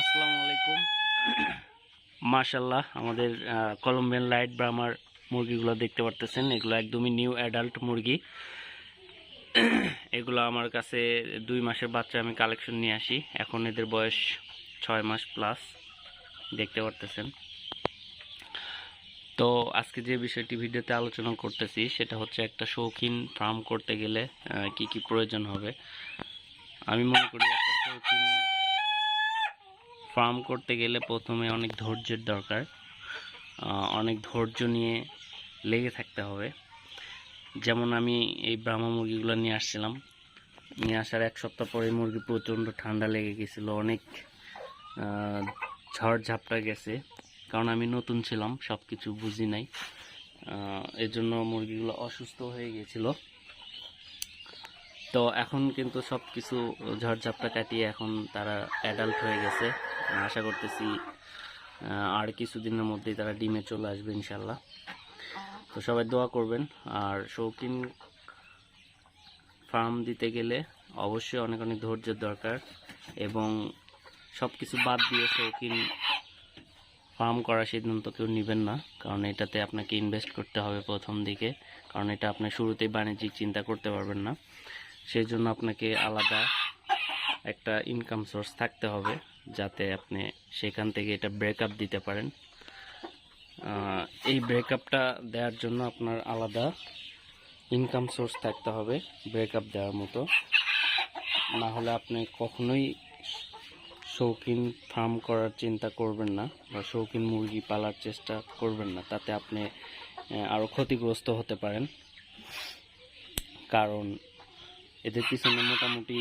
আসসালামু আলাইকুম। মাশাল্লাহ আমাদের কলম্বিয়ান লাইট ব্রামার মুরগিগুলো দেখতে পারতেছেন। এগুলো একদমই নিউ অ্যাডাল্ট মুরগি। এগুলো আমার কাছে দুই মাসের বাচ্চা আমি কালেকশন নিয়ে আসি। এখন এদের বয়স ছয় মাস প্লাস দেখতে পারতেছেন। তো আজকে যে বিষয়টি ভিডিওতে আলোচনা করতেছি, সেটা হচ্ছে একটা শৌখিন ফার্ম করতে গেলে কি কি প্রয়োজন হবে? আমি মনে করি একটা শৌখিন ফার্ম করতে গেলে প্রথমে অনেক ধৈর্যের দরকার। অনেক ধৈর্য নিয়ে লেগে থাকতে হবে। যেমন আমি এই ব্রাহ্মা মুরগিগুলো নিয়ে আসছিলাম। নিয়ে আসার এক সপ্তাহ পরে মুরগি প্রচণ্ড ঠান্ডা লেগে গেছিল অনেক ঝড় ঝাপটা গেছে। কারণ আমি নতুন ছিলাম সব কিছু বুঝি নাই। আহ, এর জন্য মুরগিগুলো অসুস্থ হয়ে গেছিল। তো এখন কিন্তু সব কিছু ঝড়ঝাপটা কাটিয়ে এখন তারা অ্যাডাল্ট হয়ে গেছে। আশা করতেছি আর কিছুদিনের মধ্যেই তারা ডিমে চলে আসবে ইনশাল্লাহ তো সবাই দোয়া করবেন। আর শৌখিন ফার্ম দিতে গেলে অবশ্যই অনেক অনেক ধৈর্যের দরকার এবং সব কিছু বাদ দিয়ে শৌখিন ফার্ম করার সিদ্ধান্ত কেউ নেবেন না, কারণ এটাতে আপনাকে ইনভেস্ট করতে হবে প্রথম দিকে, কারণ এটা আপনি শুরুতেই বাণিজ্যিক চিন্তা করতে পারবেন না। সেই জন্য আপনাকে আলাদা একটা ইনকাম সোর্স থাকতে হবে, যাতে আপনি সেখান থেকে এটা ব্রেকআপ দিতে পারেন। এই ব্রেকআপটা দেওয়ার জন্য আপনার আলাদা ইনকাম সোর্স থাকতে হবে ব্রেকআপ দেওয়ার মতো। না হলে আপনি কখনোই শৌখিন ফার্ম করার চিন্তা করবেন না বা শৌখিন মুরগি পালার চেষ্টা করবেন না, তাতে আপনি আরও ক্ষতিগ্রস্ত হতে পারেন। কারণ এদের পিছনে মোটামুটি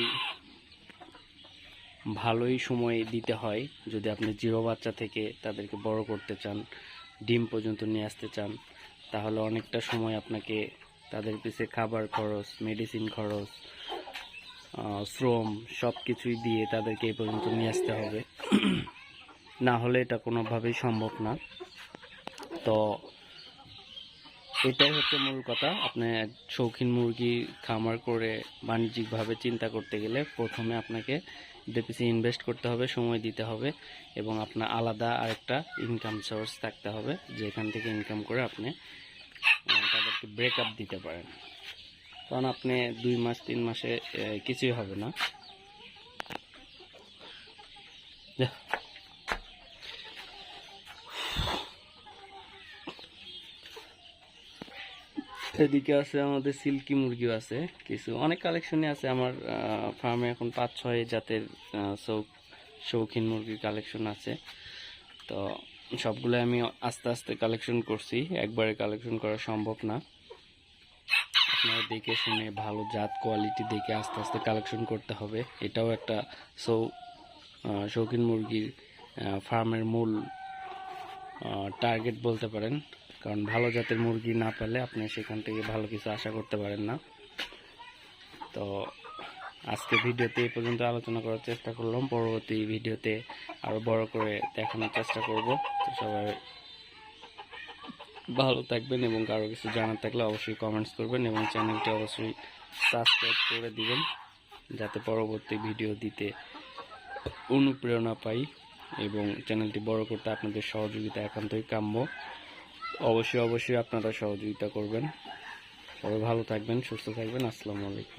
ভালোই সময় দিতে হয়। যদি আপনি জিরো বাচ্চা থেকে তাদেরকে বড় করতে চান, ডিম পর্যন্ত নিয়ে আসতে চান, তাহলে অনেকটা সময় আপনাকে তাদের পিছে খাবার খরচ মেডিসিন খরচ শ্রম সব কিছুই দিয়ে তাদেরকে এই পর্যন্ত নিয়ে আসতে হবে। না হলে এটা কোনোভাবেই সম্ভব না। তো এটাই হচ্ছে মূল কথা। আপনি শৌখিন মুরগি খামার করে বাণিজ্যিকভাবে চিন্তা করতে গেলে প্রথমে আপনাকে এদের ইনভেস্ট করতে হবে, সময় দিতে হবে এবং আপনার আলাদা আরেকটা ইনকাম সোর্স থাকতে হবে, যেখান থেকে ইনকাম করে আপনি তাদেরকে ব্রেকআপ দিতে পারেন। কারণ আপনি দুই মাস, তিন মাসে কিছুই হবে না যা। এদিকে আছে আমাদের সিল্কি মুরগিও আছে, কিছু অনেক কালেকশনই আছে আমার ফার্মে এখন পাঁচ, ছয় জাতের শৌখিন মুরগির কালেকশন আছে। তো সবগুলো আমি আস্তে আস্তে কালেকশন করছি, একবারে কালেকশন করা সম্ভব না। আপনারা দেখে শুনে ভালো জাত কোয়ালিটি দেখে আস্তে আস্তে কালেকশন করতে হবে। এটাও একটা সৌ শৌখিন মুরগির ফার্মের মূল টার্গেট বলতে পারেন। কারণ ভালো জাতের মুরগি না পেলে আপনি সেখান থেকে ভালো কিছু আশা করতে পারেন না। তো আজকে ভিডিওতে এই পর্যন্ত আলোচনা করার চেষ্টা করলাম। পরবর্তী ভিডিওতে আরও বড় করে দেখানোর চেষ্টা করব। তো সবাই ভালো থাকবেন এবং কারও কিছু জানার থাকলে অবশ্যই কমেন্টস করবেন এবং চ্যানেলটি অবশ্যই সাবস্ক্রাইব করে দিবেন, যাতে পরবর্তী ভিডিও দিতে অনুপ্রেরণা পাই এবং চ্যানেলটি বড় করতে আপনাদের সহযোগিতা একান্তই কাম্য। অবশ্যই অবশ্যই আপনারা সহযোগিতা করবেন। সবাই ভালো থাকবেন সুস্থ থাকবেন। আসসালামু আলাইকুম।